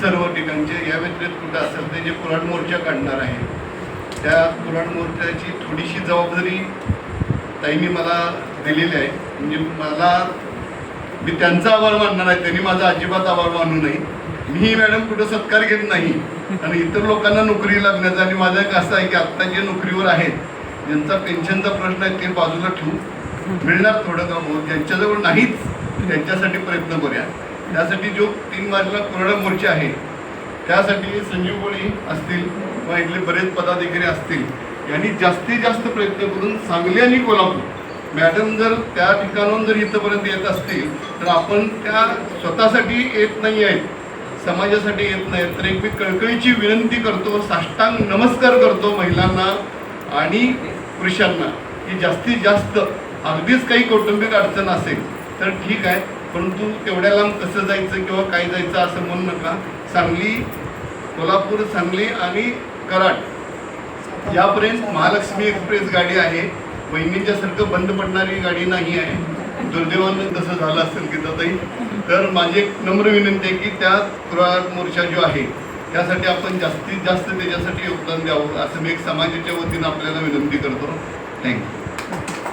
सर्व ठिकाणचे या व्यतिरिक्त कुठं असेल ते जे कुऱ्हाड मोर्चा काढणार आहे त्या कुराड मोर्चाची थोडीशी जबाबदारी ताईंनी मला दिलेली आहे. म्हणजे मला मी त्यांचा आभार मानणार आहे त्यांनी माझा अजिबात आभार मानू नये. मी मॅडम कुठं सत्कार घेत नाही. आणि इतर लोकांना नोकरी लागण्याचा आणि माझं एक असं आहे की आत्ता जे नोकरीवर आहेत ज्यांचा पेन्शनचा प्रश्न आहे ते बाजूला ठेवू. मिळणार थोडं का ज्यांच्याजवळ नाहीच त्यांच्यासाठी प्रयत्न करूया. त्यासाठी जो तीन मार्चला कोरडा मोर्चा आहे त्यासाठी संजीव कोळी असतील किंवा इथले बरेच पदाधिकारी असतील यांनी जास्तीत जास्त प्रयत्न करून सांगली आणि कोल्हापूर. मॅडम जर त्या ठिकाणाहून जर इथंपर्यंत येत असतील तर आपण त्या स्वतःसाठी येत नाही आहेत समाजासाठी येत नाही तर एक मी कळकळीची विनंती करतो साष्टांग नमस्कार करतो महिलांना आणि पुरुषांना की जास्तीत जास्त अगदीच काही कौटुंबिक अडचण असेल तर ठीक आहे. परंतु तेवढ्या लांब कसं जायचं किंवा काय जायचं असं म्हणू नका. सांगली कोल्हापूर सांगली आणि कराड. यापर्यंत महालक्ष्मी एक्सप्रेस गाडी आहे. वहिनींच्या सारखं बंद पडणारी गाडी नाही आहे. दुर्दैवानं तसं झालं असेल की ताई तर माझी एक नम्र विनंती आहे की त्या कुराड मोर्चा जो आहे त्यासाठी आपण जास्तीत जास्त त्याच्यासाठी योगदान द्यावं असं मी एक समाजाच्या वतीनं आपल्याला विनंती करतो. थँक्यू